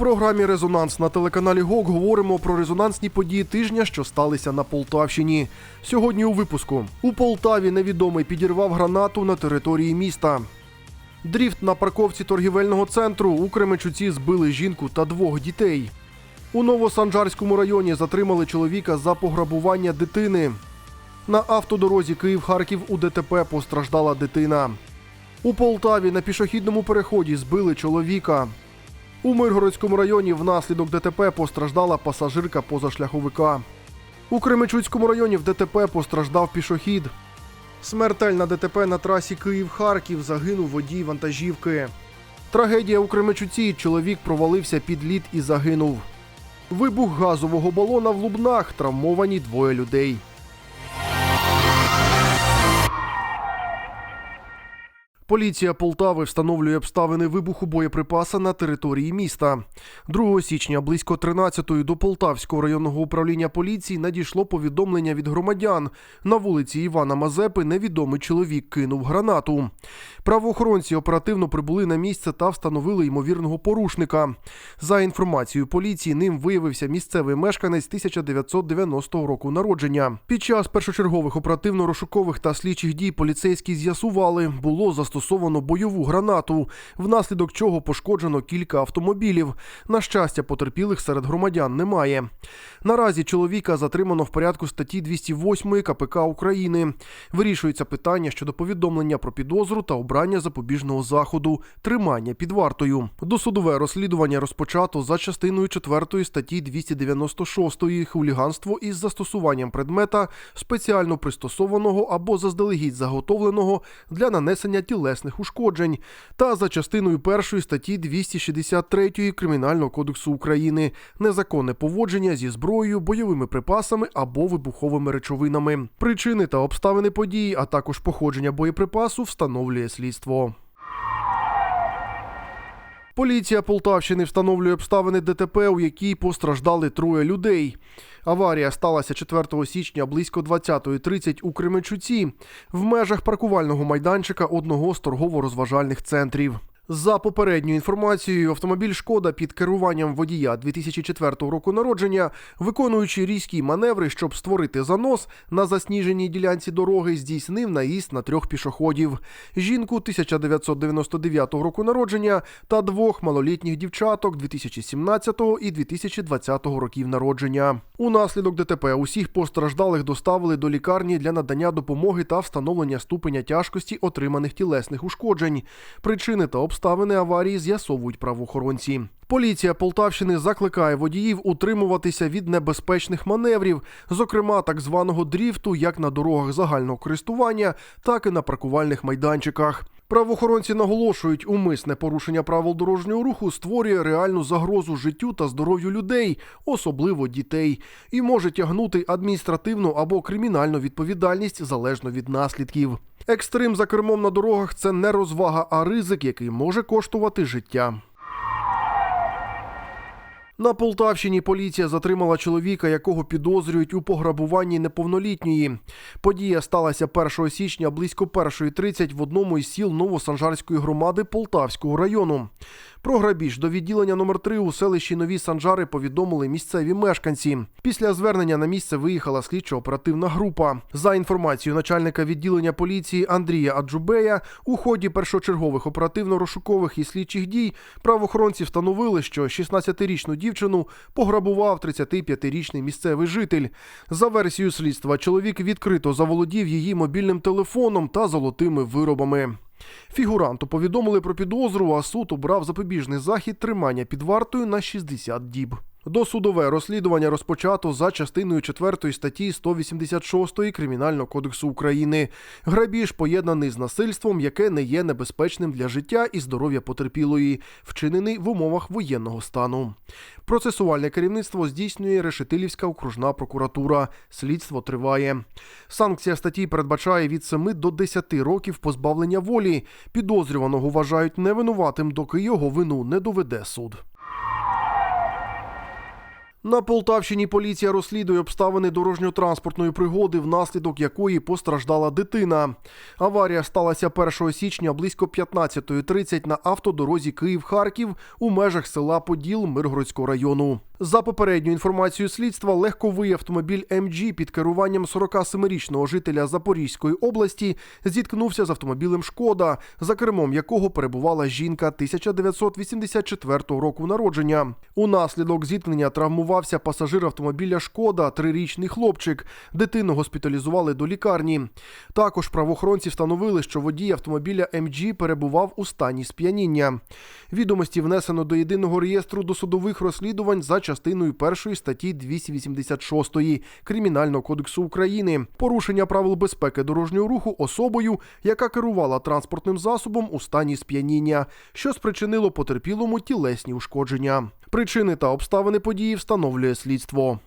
програмі Резонанс на телеканалі ГОК говоримо про резонансні події тижня, що сталися на Полтавщині. Сьогодні у випуску у Полтаві невідомий підірвав гранату на території міста. Дріфт на парковці торгівельного центру у Кременчуці збили жінку та двох дітей. У Новосанжарському районі затримали чоловіка за пограбування дитини. На автодорозі Київ-Харків у ДТП постраждала дитина. У Полтаві на пішохідному переході збили чоловіка. У Миргородському районі внаслідок ДТП постраждала пасажирка позашляховика. У Кременчуцькому районі в ДТП постраждав пішохід. Смертельна ДТП на трасі Київ-Харків загинув водій вантажівки. Трагедія у Кременчуці. Чоловік провалився під лід і загинув. Вибух газового балона в Лубнах. Травмовані двоє людей. Поліція Полтави встановлює обставини вибуху боєприпаса на території міста. 2 січня близько 13-ї до Полтавського районного управління поліції надійшло повідомлення від громадян. На вулиці Івана Мазепи невідомий чоловік кинув гранату. Правоохоронці оперативно прибули на місце та встановили ймовірного порушника. За інформацією поліції, ним виявився місцевий мешканець 1990 року народження. Під час першочергових оперативно-розшукових та слідчих дій поліцейські з'ясували, було застосовано бойову гранату, внаслідок чого пошкоджено кілька автомобілів. На щастя, потерпілих серед громадян немає. Наразі чоловіка затримано в порядку статті 208 КПК України. Вирішується питання щодо повідомлення про підозру та обрання запобіжного заходу тримання під вартою. Досудове розслідування розпочато за частиною 4 статті 296 хуліганство із застосуванням предмета спеціально пристосованого або заздалегідь заготовленого для нанесення тілесних ушкоджень, та за частиною першої статті 263 Кримінального кодексу України незаконне поводження зі зброєю, бойовими припасами або вибуховими речовинами. Причини та обставини події, а також походження боєприпасу встановлює слідство. Поліція Полтавщини встановлює обставини ДТП, у якій постраждали троє людей. Аварія сталася 4 січня близько 20.30 у Кременчуці в межах паркувального майданчика одного з торгово-розважальних центрів. За попередньою інформацією, автомобіль Шкода під керуванням водія 2004 року народження, виконуючи різкі маневри, щоб створити занос на засніженій ділянці дороги, здійснив наїзд на трьох пішоходів: жінку 1999 року народження та двох малолітніх дівчаток 2017 і 2020 років народження. Унаслідок ДТП усіх постраждалих доставили до лікарні для надання допомоги та встановлення ступеня тяжкості отриманих тілесних ушкоджень. Причини та обставини аварії з'ясовують правоохоронці. Поліція Полтавщини закликає водіїв утримуватися від небезпечних маневрів, зокрема так званого дріфту, як на дорогах загального користування, так і на паркувальних майданчиках. Правоохоронці наголошують, умисне порушення правил дорожнього руху створює реальну загрозу життю та здоров'ю людей, особливо дітей, і може тягнути адміністративну або кримінальну відповідальність залежно від наслідків. Екстрим за кермом на дорогах це не розвага, а ризик, який може коштувати життя. На Полтавщині поліція затримала чоловіка, якого підозрюють у пограбуванні неповнолітньої. Подія сталася 1 січня близько 1.30 в одному із сіл Новосанжарської громади Полтавського району. Про грабіж до відділення номер 3 у селищі Нові Санжари повідомили місцеві мешканці. Після звернення на місце виїхала слідчо-оперативна група. За інформацією начальника відділення поліції Андрія Аджубея, у ході першочергових оперативно-розшукових і слідчих дій правоохоронці встановили, що 16-річну дівчину пограбував 35-річний місцевий житель. За версією слідства, чоловік відкрито заволодів її мобільним телефоном та золотими виробами. Фігуранту повідомили про підозру, а суд обрав запобіжний захід тримання під вартою на 60 діб. Досудове розслідування розпочато за частиною 4 статті 186 Кримінального кодексу України. Грабіж поєднаний з насильством, яке не є небезпечним для життя і здоров'я потерпілої, вчинений в умовах воєнного стану. Процесуальне керівництво здійснює Решетилівська окружна прокуратура. Слідство триває. Санкція статті передбачає від 7 до 10 років позбавлення волі. Підозрюваного вважають невинуватим, доки його вину не доведе суд. На Полтавщині поліція розслідує обставини дорожньо-транспортної пригоди, внаслідок якої постраждала дитина. Аварія сталася 1 січня близько 15.30 на автодорозі Київ-Харків у межах села Поділ Миргородського району. За попередньою інформацією слідства, легковий автомобіль МГ під керуванням 47-річного жителя Запорізької області зіткнувся з автомобілем Шкода, за кермом якого перебувала жінка 1984 року народження. Унаслідок зіткнення травмувався пасажир автомобіля Шкода, трирічний хлопчик. Дитину госпіталізували до лікарні. Також правоохоронці встановили, що водій автомобіля МГ перебував у стані сп'яніння. Відомості внесено до єдиного реєстру досудових розслідувань за частиною першої статті 286 Кримінального кодексу України. Порушення правил безпеки дорожнього руху особою, яка керувала транспортним засобом у стані сп'яніння, що спричинило потерпілому тілесні ушкодження. Причини та обставини події встановлює слідство.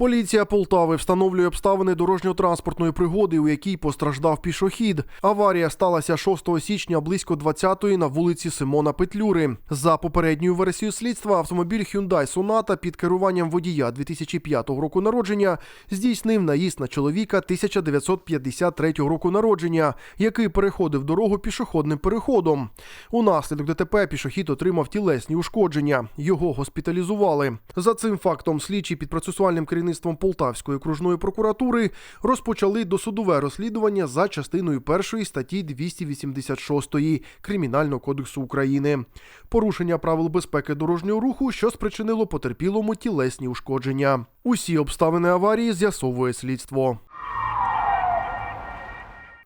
Поліція Полтави встановлює обставини дорожньо-транспортної пригоди, у якій постраждав пішохід. Аварія сталася 6 січня близько 20-ї на вулиці Симона Петлюри. За попередньою версією слідства, автомобіль Hyundai Sonata під керуванням водія 2005 року народження здійснив наїзд на чоловіка 1953 року народження, який переходив дорогу пішохідним переходом. Унаслідок ДТП пішохід отримав тілесні ушкодження. Його госпіталізували. За цим фактом слідчі під процесуальним керівництвом Полтавської окружної прокуратури розпочали досудове розслідування за частиною першої статті 286 Кримінального кодексу України. Порушення правил безпеки дорожнього руху, що спричинило потерпілому тілесні ушкодження. Усі обставини аварії з'ясовує слідство.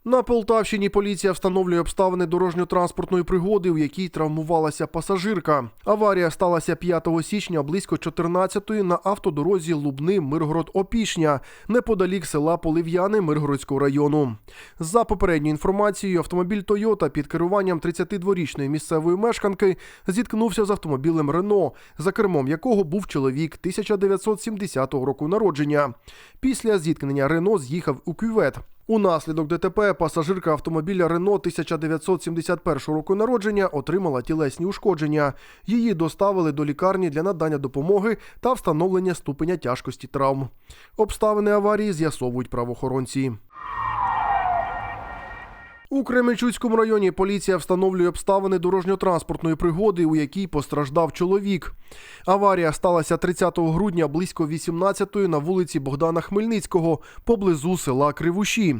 На Полтавщині поліція встановлює обставини дорожньо-транспортної пригоди, у якій травмувалася пасажирка. Аварія сталася 5 січня близько 14-ї на автодорозі Лубни Миргород Опішня, неподалік села Полив'яни Миргородського району. За попередньою інформацією, автомобіль Тойота під керуванням 32-річної місцевої мешканки зіткнувся з автомобілем Рено, за кермом якого був чоловік 1970 року народження. Після зіткнення Рено з'їхав у кювет. Унаслідок ДТП пасажирка автомобіля Рено 1971 року народження отримала тілесні ушкодження. Її доставили до лікарні для надання допомоги та встановлення ступеня тяжкості травм. Обставини аварії з'ясовують правоохоронці. У Кременчуцькому районі поліція встановлює обставини дорожньо-транспортної пригоди, у якій постраждав чоловік. Аварія сталася 30 грудня близько 18-ї на вулиці Богдана Хмельницького поблизу села Кривуші.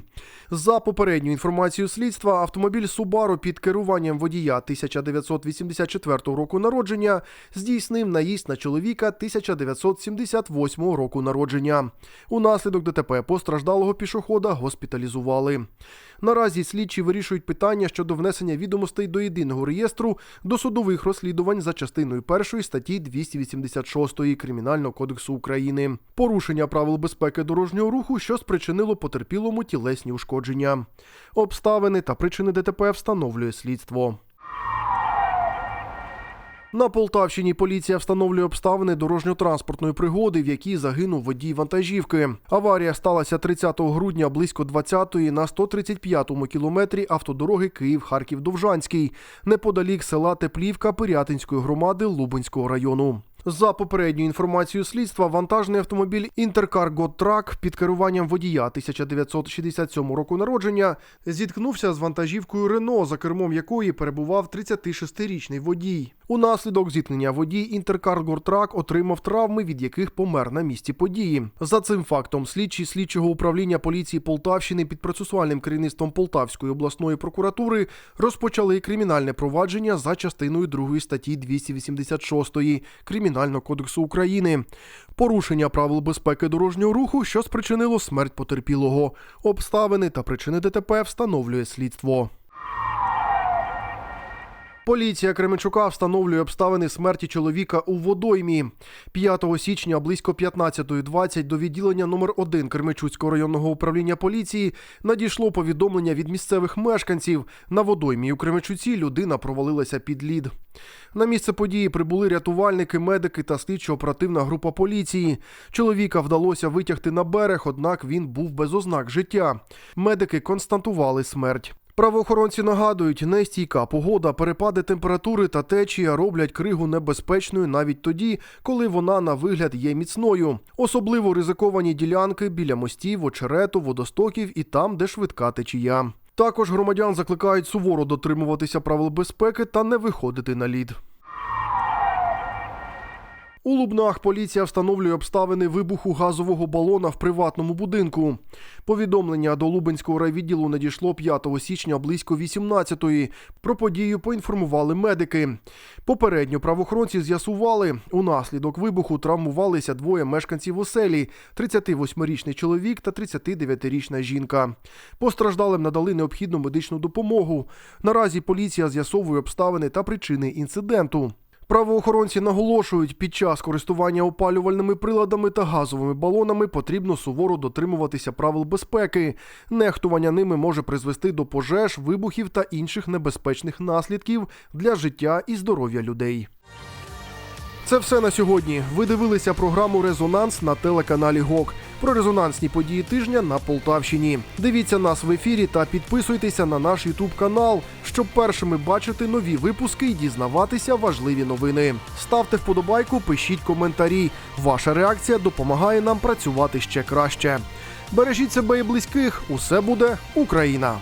За попередньою інформацією слідства, автомобіль Субару під керуванням водія 1984 року народження здійснив наїзд на чоловіка 1978 року народження. Унаслідок ДТП постраждалого пішохода госпіталізували. Наразі слідчі вирішують питання щодо внесення відомостей до єдиного реєстру досудових розслідувань за частиною першої статті 286 Кримінального кодексу України. Порушення правил безпеки дорожнього руху, що спричинило потерпілому тілесні ушкодження. Обставини та причини ДТП встановлює слідство. На Полтавщині поліція встановлює обставини дорожньо-транспортної пригоди, в якій загинув водій вантажівки. Аварія сталася 30 грудня близько 20-ї на 135-му кілометрі автодороги Київ-Харків-Довжанський, неподалік села Теплівка Пирятинської громади Лубенського району. За попередньою інформацією слідства, вантажний автомобіль Intercar God під керуванням водія 1967 року народження зіткнувся з вантажівкою Рено, за кермом якої перебував 36-річний водій. Унаслідок зіткнення водій Intercar God отримав травми, від яких помер на місці події. За цим фактом, слідчі слідчого управління поліції Полтавщини під процесуальним керівництвом Полтавської обласної прокуратури розпочали кримінальне провадження за частиною 2 статті 286 Кримінального кодексу України. Порушення правил безпеки дорожнього руху, що спричинило смерть потерпілого. Обставини та причини ДТП встановлює слідство. Поліція Кременчука встановлює обставини смерті чоловіка у водоймі. 5 січня близько 15.20 до відділення номер 1 Кременчуцького районного управління поліції надійшло повідомлення від місцевих мешканців. На водоймі у Кременчуці людина провалилася під лід. На місце події прибули рятувальники, медики та слідчо-оперативна група поліції. Чоловіка вдалося витягти на берег, однак він був без ознак життя. Медики констатували смерть. Правоохоронці нагадують, нестійка погода, перепади температури та течія роблять кригу небезпечною навіть тоді, коли вона на вигляд є міцною. Особливо ризиковані ділянки біля мостів, очерету, водостоків і там, де швидка течія. Також громадян закликають суворо дотримуватися правил безпеки та не виходити на лід. У Лубнах поліція встановлює обставини вибуху газового балона в приватному будинку. Повідомлення до Лубенського райвідділу надійшло 5 січня близько 18-ї. Про подію поінформували медики. Попередньо правоохоронці з'ясували, унаслідок вибуху травмувалися двоє мешканців оселі: 38-річний чоловік та 39-річна жінка. Постраждалим надали необхідну медичну допомогу. Наразі поліція з'ясовує обставини та причини інциденту. Правоохоронці наголошують, під час користування опалювальними приладами та газовими балонами потрібно суворо дотримуватися правил безпеки. Нехтування ними може призвести до пожеж, вибухів та інших небезпечних наслідків для життя і здоров'я людей. Це все на сьогодні. Ви дивилися програму Резонанс на телеканалі ГОК про резонансні події тижня на Полтавщині. Дивіться нас в ефірі та підписуйтеся на наш Ютуб канал, щоб першими бачити нові випуски і дізнаватися важливі новини. Ставте вподобайку, пишіть коментарі. Ваша реакція допомагає нам працювати ще краще. Бережіть себе і близьких. Усе буде Україна!